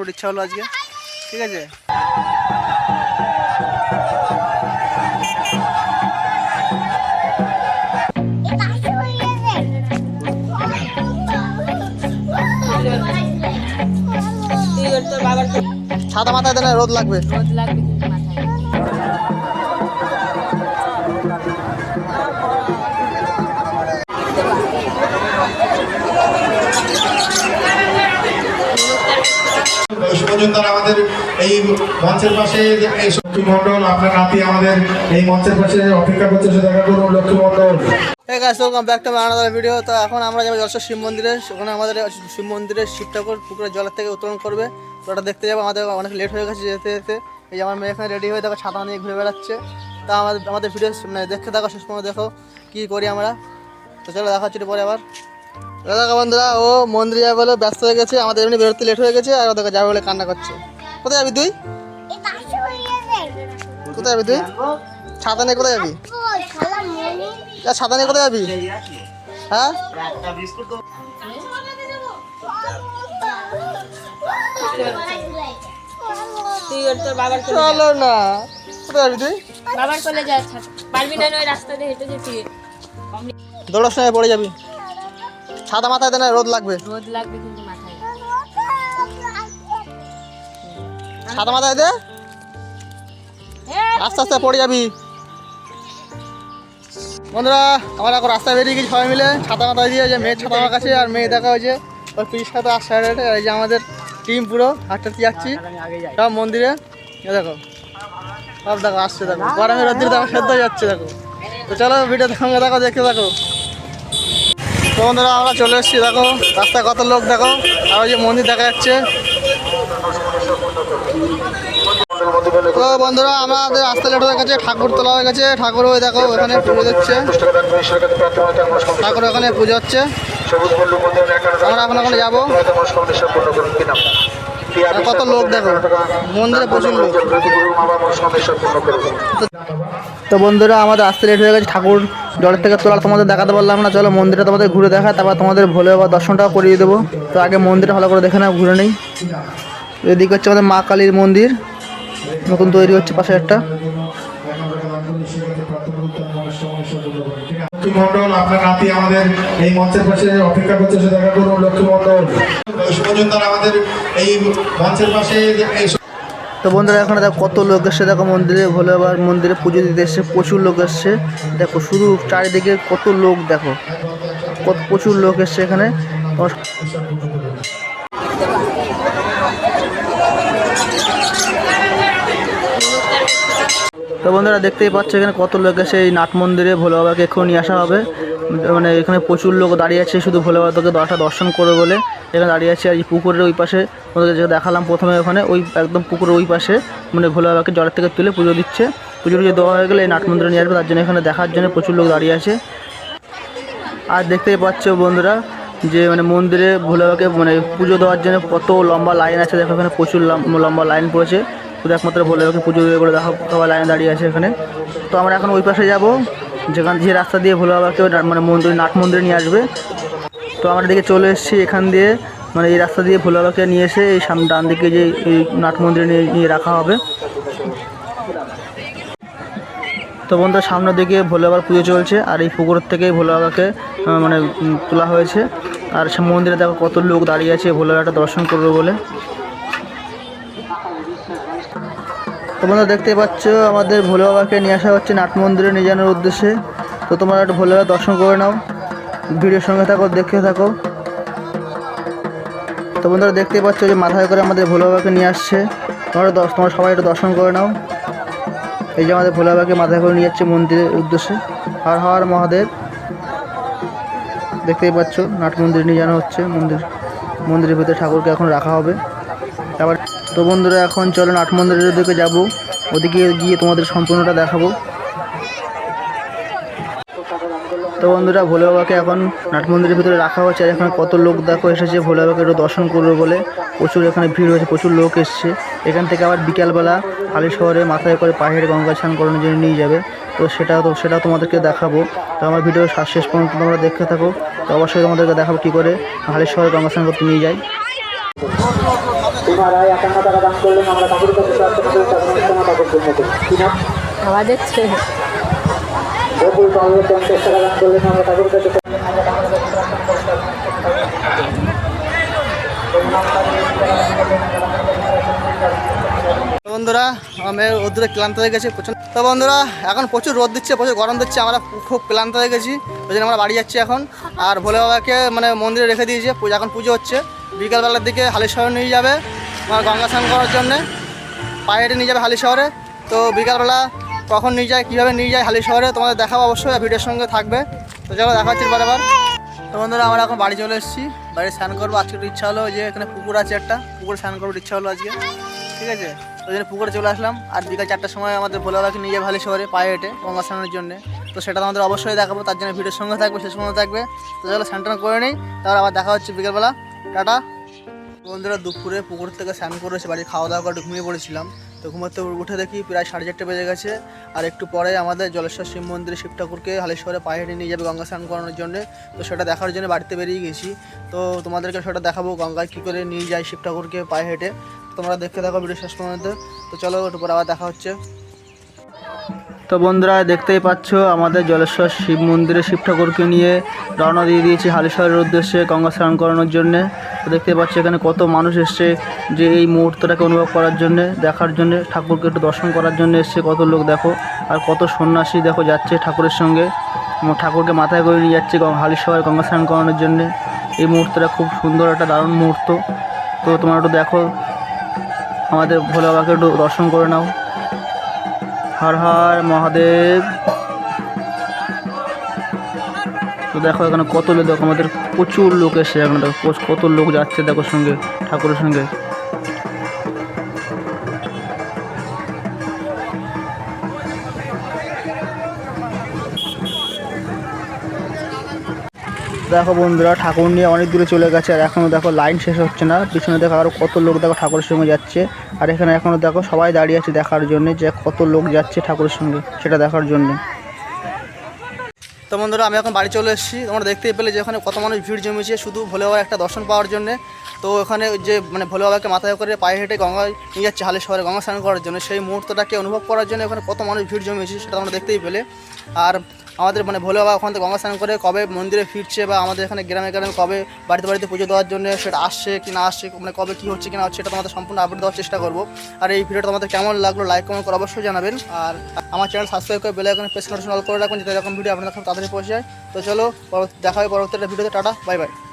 ওর ইচ্ছা হলো আজকে। ঠিক আছে? ছাতা মাথায় দেন রোদ লাগবে। রোদ লাগবে। শুভযোদ্ধারা আমাদের এই মঞ্চের পাশে এই শক্তি মন্ডল আপনার নাতি আমাদের এই মঞ্চের পাশে অপেক্ষা করছে, সে দেখা করুন লক্ষ্মী মন্ডল ঠিক আছে welcome back to another video তো এখন আমরা যাব জলসা শিব মন্দিরে। ওখানে আমাদের শিব মন্দিরের শিব ঠাকুর পুকুরের জলের থেকে উত্তোলন করবে। ওটা দেখতে যাব। আমাদের অনেক লেট হয়ে গেছে যেতে যেতে। এই আমার মেয়ে এখানে রেডি হয়ে দেখো, ছাতা নিয়ে ঘুরে বেড়াচ্ছে। তা আমাদের আমাদের ভিডিও দেখতে থাকো, শেষ পর্যন্ত দেখো কী করি আমরা। তো চলো দেখা পরে আবার। দেখো বন্ধুরা ও মন্দিরে যাবে বলে ব্যস্ত হয়ে গেছে আমাদের এমনি বেরোতে লেট হয়ে গেছে আর ওদেরকে যাবে বলে কান্না করছে। কোথায় যাবি তুই? কোথায় যাবি তুই? ছাতা নিয়ে কোথায় যাবি? ছাতা নিয়ে কোথায় যাবি? হ্যাঁ। চলো না। কোথায় যাবি তুই? বাবার কোলে যা পারবি না না ওই রাস্তা দিয়ে হেঁটে যেতে। দৌড়ার সময় পড়ে যাবি। ছাতা মাথায় দেন রোদ লাগবে। রোদ লাগবে কিন্তু মাথায়। ছাতা মাথায় দে। আস্তে আস্তে পড়ে যাবি। বন্ধুরা আমরা এখন রাস্তায় বেরিয়ে গেছি সবাই মিলে। ছাতা মাথায় দিয়ে যে মেয়ের ছাতা আমার কাছে আর মেয়ে দেখা হয়েছে। ওর পিস সাথে আসছে হাটে এই যে আমাদের টিম পুরো হাঁটতে যাচ্ছি। সব মন্দিরে। দেখো সব দেখো আসছে দেখো। গরমে রোদ্রে দেখো সেদ্ধ যাচ্ছে দেখো। তো চলো ভিডিও সঙ্গে দেখো দেখতে দেখো বন্ধুরা, আমরা চলে এসেছি, দেখো, রাস্তায় কত লোক, দেখো, আর ওই যে মন্দির দেখা যাচ্ছে। তো বন্ধুরা, আমাদের রাস্তা লেট হয়ে গেছে, ঠাকুর তোলা হয়ে গেছে, ঠাকুর ওই দেখো, ওখানে পুজো দিচ্ছে। ঠাকুর ওখানে পুজো হচ্ছে। আমরা এখন ওখানে যাব। কত লোক দেখো? মন্দিরে প্রচুর লোক। তো বন্ধুরা আমাদের আসতে লেট হয়ে গেছে। ঠাকুর জলের থেকে তোলা তোমাদের দেখাতে পারলাম না। চলো মন্দিরে তোমাদের ঘুরে দেখা তারপর তোমাদের ভোলে বাবা দর্শনটাও করিয়ে দেবো। তো আগে মন্দিরে ভালো করে দেখে না ঘুরে নেই। এদিকে হচ্ছে আমাদের মা কালীর মন্দির। নতুন তৈরি হচ্ছে পাশে একটা। লক্ষ্মী মন্ডল আপনার নাতি আমাদের এই মঞ্চের পাশে অপেক্ষা করছে, সে দেখা করুন লক্ষ্মী মন্ডল আমাদের এই মঞ্চের পাশে তো বন্ধুরা, এখানে দেখো কত লোক এসছে। দেখো মন্দিরে ভোলে বাবার মন্দিরে পুজো দিতে এসছে, প্রচুর লোক এসছে। দেখো শুধু চারিদিকে কত লোক, দেখো। কত প্রচুর লোক এসছে এখানে। তো বন্ধুরা দেখতেই পাচ্ছ এখানে কত লোক এসে এই নাট মন্দিরে ভোলে বাবাকে এক্ষুনি নিয়ে আসা হবে। মানে এখানে প্রচুর লোক দাঁড়িয়ে আছে শুধু ভোলে বাবাকে দশটা দর্শন করবে বলে। এখানে দাঁড়িয়ে আছে আর এই পুকুরের ওই পাশে ওদেরকে যে দেখালাম প্রথমে ওখানে, ওই একদম পুকুরের ওই পাশে মানে ভোলে বাবাকে জলের থেকে তুলে পুজো দিচ্ছে। পুজো টুজো দেওয়া হয়ে গেলে এই নাট মন্দিরে নিয়ে আসবে, তার জন্য এখানে দেখার জন্য প্রচুর লোক দাঁড়িয়ে আছে। আর দেখতেই পাচ্ছ বন্ধুরা যে মানে মন্দিরে ভোলে বাবাকে মানে পুজো দেওয়ার জন্য কত লম্বা লাইন আছে। দেখো এখানে প্রচুর লম- লম্বা লাইন পড়েছে। শুধু একমাত্র ভোলে বাবাকে পুজো দেবে করে দেখো সবাই লাইনে দাঁড়িয়ে আছে এখানে। তো আমরা এখন ওই পাশে যাব, যেখান যে রাস্তা দিয়ে ভোলে বাবাকে মানে মন্দির, নাট মন্দিরে নিয়ে আসবে। তো আমরা এদিকে চলে এসেছি এখান দিয়ে মানে এই রাস্তা দিয়ে ভোলে বাবাকে নিয়ে এসে এই সামনে ডান দিকে যে এই নাট মন্দিরে নিয়ে রাখা হবে। তো বন্ধুরা, সামনের দিকে ভোলে বাবার পুজো চলছে, আর এই পুকুর থেকেই ভোলে বাবাকে মানে তোলা হয়েছে। আর সে মন্দিরে দেখো কত লোক দাঁড়িয়ে আছে ভোলে বাবাটা দর্শন করবে বলে। তো দেখতে পাচ্ছ, আমাদের ভোলে বাবাকে নিয়ে আসা হচ্ছে নাট মন্দিরে নিয়ে যাওয়ার উদ্দেশ্যে। তো তোমরা একটু ভোলে বাবা দর্শন করে নাও, ভিডিওর সঙ্গে থাকো, দেখতে থাকো। তো বন্ধুরা দেখতেই পাচ্ছ যে মাথায় করে আমাদের ভোলে বাবাকে নিয়ে আসছে। তোমরা তোমরা সবাই একটু দর্শন করে নাও। এই যে আমাদের ভোলা বাবাকে মাথায় করে নিয়ে যাচ্ছে মন্দিরের উদ্দেশ্যে। হর হর মহাদেব। দেখতেই পাচ্ছ, নাট মন্দিরে নিয়ে যাওয়া হচ্ছে মন্দির। মন্দিরের ভিতরে ঠাকুরকে এখন রাখা হবে। আবার তো বন্ধুরা, এখন চলো নাট মন্দিরের দিকে যাব। ওদিকে গিয়ে তোমাদের সম্পূর্ণটা দেখাবো। তো বন্ধুরা ভোলে বাবাকে এখন নাট মন্দিরের ভিতরে রাখা হচ্ছে আর এখানে কত লোক দেখো এসেছে ভোলে বাবাকে একটু দর্শন করবে বলে। প্রচুর এখানে ভিড় হয়েছে, প্রচুর লোক এসছে। এখান থেকে আবার বিকালবেলা হালি শহরে মাথায় করে পাহাড়ে গঙ্গা স্নান করানোর জন্য নিয়ে যাবে। তো সেটা তো সেটা তোমাদেরকে দেখাবো। তো আমার ভিডিও শেষ পর্যন্ত তোমরা দেখতে থাকো। তো অবশ্যই তোমাদেরকে দেখাবো কী করে। হালি শহরে গঙ্গা স্নান করতে নিয়ে যায় বন্ধুরা আমি রোদ্দুরে ক্লান্ত হয়ে গেছি প্রচুর তো বন্ধুরা এখন প্রচুর রোদ দিচ্ছে প্রচুর গরম দিচ্ছে আমরা খুব ক্লান্ত হয়ে গেছি ওই জন্য আমরা বাড়ি যাচ্ছি এখন। আর ভোলে বাবাকে মানে মন্দিরে রেখে দিয়েছে পুজো এখন পুজো হচ্ছে। বিকালবেলার দিকে হালিশহর নিয়ে যাবে গঙ্গা স্নান করার জন্যে। পায়ে হেঁটে নিয়ে যাবে হালি শহরে। তো বিকালবেলা কখন নিয়ে যায়, কীভাবে নিয়ে যায় হালি শহরে তোমাদের দেখাবো অবশ্যই ভিডিওর সঙ্গে থাকবে। তো চলো দেখাচ্ছি বারবার তো বন্ধুরা, আমরা এখন বাড়ি চলে এসেছি। বাড়ি স্নান করব। আজকে একটু ইচ্ছা হলো যে এখানে পুকুর আছে একটা। পুকুরে স্নান করব, ইচ্ছা হলো আজকে। ঠিক আছে? ওই জন্য পুকুরে চলে আসলাম। আর বিকাল চারটার সময় আমাদের ভোলাবাকে নিয়ে যাবে হালি শহরে পায়ে হেঁটে গঙ্গা স্নানের জন্য। তো সেটা তোমাদের অবশ্যই দেখাবো। তার জন্য ভিডিওর সঙ্গে থাকবে, শেষ সময় থাকবে। তো চলো স্নান করে নিই। তারপর আবার দেখা হচ্ছে বিকালবেলা। টাটা। বন্ধুরা দুপুরে পুকুর থেকে স্নান করে এসে বাড়ি খাওয়া দাওয়া করে ঘুমিয়ে পড়েছিলাম। তো ঘুমাতে উঠে দেখি প্রায় সাড়ে চারটে বেজে গেছে। আর একটু পরে আমাদের জলেশ্বর শিব মন্দিরে শিব ঠাকুরকে হালেশ্বরে পায়ে হেঁটে নিয়ে যাবে গঙ্গা স্নান করানোর জন্য। তো সেটা দেখার জন্য বাড়িতে বেরিয়ে গেছি। তো তোমাদেরকে সেটা দেখাবো গঙ্গায় কী করে নিয়ে যায় শিব ঠাকুরকে পায়ে হেঁটে। তোমরা দেখতে থাকো ভিডিও শেষ পর্যন্ত। তো চলো একটু পরে আবার দেখা হচ্ছে। তো বন্ধুরা, দেখতেই পাচ্ছ, আমাদের জলেশ্বর শিব মন্দিরে শিব ঠাকুরকে নিয়ে রওনা দিয়ে দিয়েছি হালিশহরের উদ্দেশ্যে গঙ্গা স্নান করানোর জন্যে। তো দেখতেই পাচ্ছ, এখানে কত মানুষ এসছে যে এই মুহূর্তটাকে অনুভব করার জন্যে, দেখার জন্যে, ঠাকুরকে একটু দর্শন করার জন্য এসছে। কত লোক দেখো, আর কত সন্ন্যাসী দেখো যাচ্ছে ঠাকুরের সঙ্গে। ঠাকুরকে মাথায় করে নিয়ে যাচ্ছে হালিশহরে গঙ্গা স্নান করানোর জন্যে। এই মুহূর্তটা খুব সুন্দর, একটা দারুণ মুহূর্ত। তো তোমরা একটু দেখো, আমাদের ভোলে বাবাকে একটু দর্শন করে নাও। হর হর মহাদেব। তো দেখো এখানে কত লোক, দেখো আমাদের প্রচুর লোক এসে, এখানে দেখো কত- লোক যাচ্ছে দেখো সঙ্গে, ঠাকুরের সঙ্গে। দেখো বন্ধুরা, ঠাকুর নিয়ে অনেক দূরে চলে গেছে আর এখনও দেখো লাইন শেষ হচ্ছে না। পিছনে দেখো আরও কত লোক দেখো ঠাকুরের সঙ্গে যাচ্ছে। আর এখানে এখনও দেখো সবাই দাঁড়িয়ে আছে দেখার জন্য যে কত লোক যাচ্ছে ঠাকুরের সঙ্গে, সেটা দেখার জন্য। তো বন্ধুরা, আমি এখন বাড়ি চলে এসেছি। তোমরা দেখতেই পেলে যে ওখানে কত মানুষ ভিড় জমেছে শুধু ভোলে বাবার একটা দর্শন পাওয়ার জন্য। তো ওখানে যে মানে ভোলে বাবাকে মাথায় করে পায়ে হেঁটে গঙ্গায় নিয়ে যাচ্ছে, হালে শহরে গঙ্গা স্নান করার জন্য। সেই মুহূর্তটাকে অনুভব করার জন্য ওখানে কত মানুষ ভিড় জমেছে সেটা তোমরা দেখতেই পেলে। আর আমাদের মানে ভোলে বাবা ওখান থেকে গঙ্গা স্নান করে কবে মন্দিরে ফিরছে বা আমাদের এখানে গ্রামে গ্রামে কবে বাড়িতে বাড়িতে পুজো দেওয়ার জন্য সেটা আসছে কি না আসছে মানে কবে কী হচ্ছে কি না হচ্ছে সেটা তোমাদের সম্পূর্ণ আপডেট দেওয়ার চেষ্টা করব। আর এই ভিডিওটা তোমাদের কেমন লাগল লাইক কমেন্ট করে অবশ্যই জানাবেন। আর আমার চ্যানেল সাবস্ক্রাইব করে বেলে এখন প্রেস অল করে রাখুন, যাতে এরকম ভিডিও আপনাদের কাছে তাড়াতাড়ি পৌঁছে যায়। তো চলো দেখা হবে পরবর্তী ভিডিওতে টাটা বাই বাই